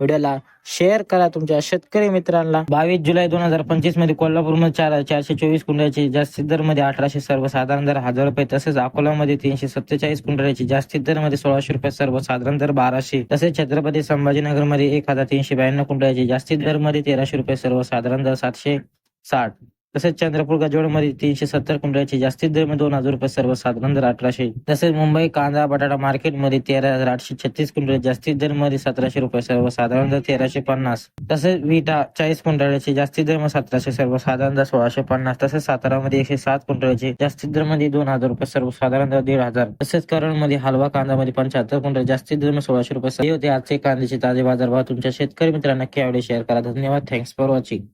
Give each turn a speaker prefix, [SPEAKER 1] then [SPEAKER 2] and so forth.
[SPEAKER 1] व्हिडिओला शेअर करा तुमच्या शेतकरी मित्रांना. बावीस जुलै दोन हजार पंचवीसमध्ये कोल्हापूरमध्ये चार चारशे चोवीस कुंड्याची जास्तीत दरमध्ये अठराशे सर्वसाधारण दर हजार रुपये तसेच अकोलामध्ये तीनशे सत्तेचाळीस कुंड्याची जास्तीत दरमध्ये सोळाशे रुपये सर्वसाधारण दर बाराशे. तसेच छत्रपती संभाजीनगरमध्ये एक हजार तीनशे ब्याण्णव कुंड्याची जास्तीत दरमध्ये तेराशे रुपये सर्वसाधारण दर सातशे साठ. तसेच चंद्रपूर गजवडमध्ये तीनशे सत्तर क्विंटलची जास्तीत दर दोन हजार रुपये सर्वसाधारण दर अठराशे. तसेच मुंबई कांदा बटाटा मार्केटमध्ये तेरा हजार आठशे छत्तीस क्विंटल जास्तीत दरमध्ये सतराशे रुपये सर्वसाधारण दर तेराशे पन्नास. तसेच विटा चाळीस क्विंटलची जास्तीत दर सतराशे सर्वसाधारण दर सोळाशे पन्नास. तसेच सातारा मध्ये एकशे सात क्विंटलची जास्तीत दरमध्ये दोन हजार रुपये सर्वसाधारण दर दीड हजार. तसेच करणमध्ये हलवा कांदा मध्ये पंच्याहत्तर क्विंटल जास्तीत दर सोळाशे रुपये होते आजचे कांद्याचे ताजे बाजारभाव तुमच्या शेतकरी मित्रांना नक्की आवडे शेअर करा. धन्यवाद. Thanks for watching